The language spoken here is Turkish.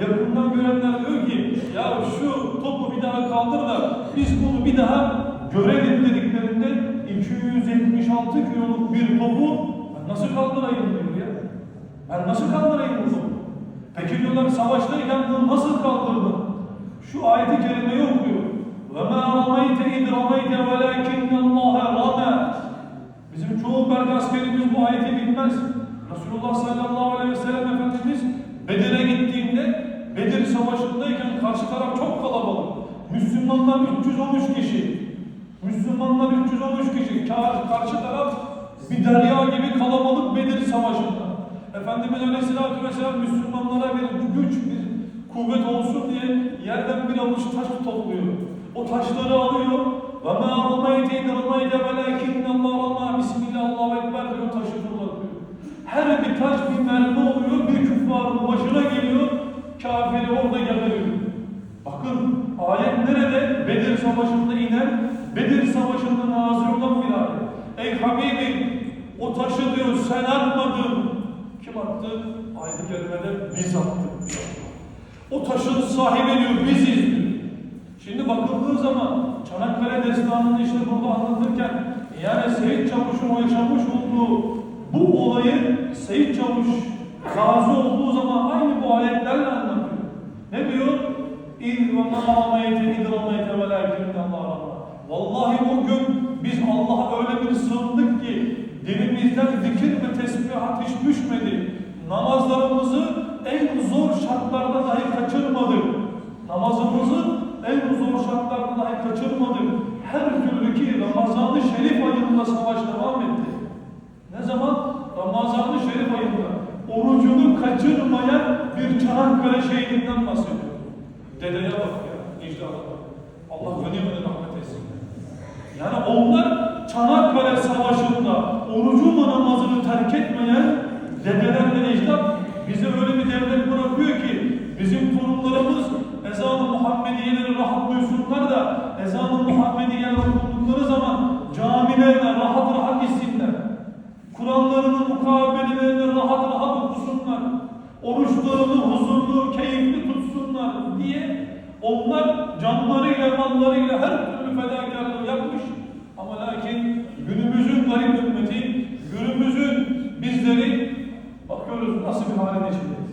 yakından görenler diyor ki ya şu topu bir daha kaldır da biz bunu bir daha görelim dediklerinde 276 kiloluk bir topu ben nasıl kaldırayım diyor ya. Ben nasıl kaldırayım bu topu? Peki diyorlar savaştayken bunu nasıl kaldırdın? Şu ayeti kerimeyi okuyor. وَمَا رَمَيْتَ اِذْ رَمَيْتَ وَلَاكِنَّ اللّٰهَ رَمَى Bizim çoğu belki askerimiz bu ayeti bilmez. Resulullah sallallahu aleyhi ve sellem Efendimiz Bedir'e gittiğinde Bedir Savaşı'ndayken karşı taraf çok kalabalık. Müslümanlar 313 kişi. Müslümanlar 313 kişi. Kar- Karşı taraf bir derya gibi kalabalık Bedir Savaşı'nda. Efendimiz Aleyhisselatü Vesselam Müslümanlara bir güç, bir kuvvet olsun diye yerden bir avuç taş topluyor. O taşları alıyor. وَمَا رَمَيْتَ اِذْ رَمَيْتَ وَلَاكِنَّ اللّٰهَ رَمَى Bismillah, Allahu Ekber diyor, taşı fırlatıyor. Her bir taş bir mermi oluyor, bir küffarın başına geliyor, kafiri orada geberiyor. Ayet nerede? Bedir Savaşı'nda inen, Bedir Savaşı'nda nazil olan bir ayet. Ey Habibim, o taşı diyor sen atmadın. Kim attı? Ayet-i Kerime'de biz attık. O taşın sahibi diyor biziz diyor. Şimdi bakıldığı zaman Çanakkale destanını işte burada anlatırken yani Seyit Çavuş'un o yaşamış olduğu bu olayı Seyit Çavuş gazi olduğu zaman aynı bu ayetlerle anlatıyor. Ne diyor? İz ve ma ramayte id ramayte ve Allah Vallahi o gün biz Allah'a öyle bir sığındık ki dilimizden zikir ve tesbihat hiç düşmedi. Namazlarımızı en zor şartlarda dahi kaçırmadık. Namazımızı en zor şartlarda dahi kaçırmadık. Her türlü ki Ramazan-ı Şerif ayında savaş devam etti. Ne zaman? Ramazan-ı Şerif ayında. Orucunu kaçırmayan bir Çanakkale şehidinden bahsediyor. Dedeye bak ya, icdada bak. Allah gönlümüne rahmet etsin. Yani onlar Çanakkale Savaşı'nda orucu namazını terk etmeyen dedelerle ecdat bize öyle bir devlet bırakıyor ki bizim torunlarımız ezan-ı Muhammediyeleri rahat duysunlar da ezan-ı Muhammediyeleri okudukları zaman camilerine rahat rahat gitsinler. Kur'anlarının mukabelelerine rahat rahat okusunlar. Oruçlarını huzurlu, keyifli tutsunlar diye onlar canlarıyla, mallarıyla her türlü fedakarlığı yapmış. Ama lakin günümüzün garip ümmeti, günümüzün bizleri bakıyoruz nasıl bir hale içinde.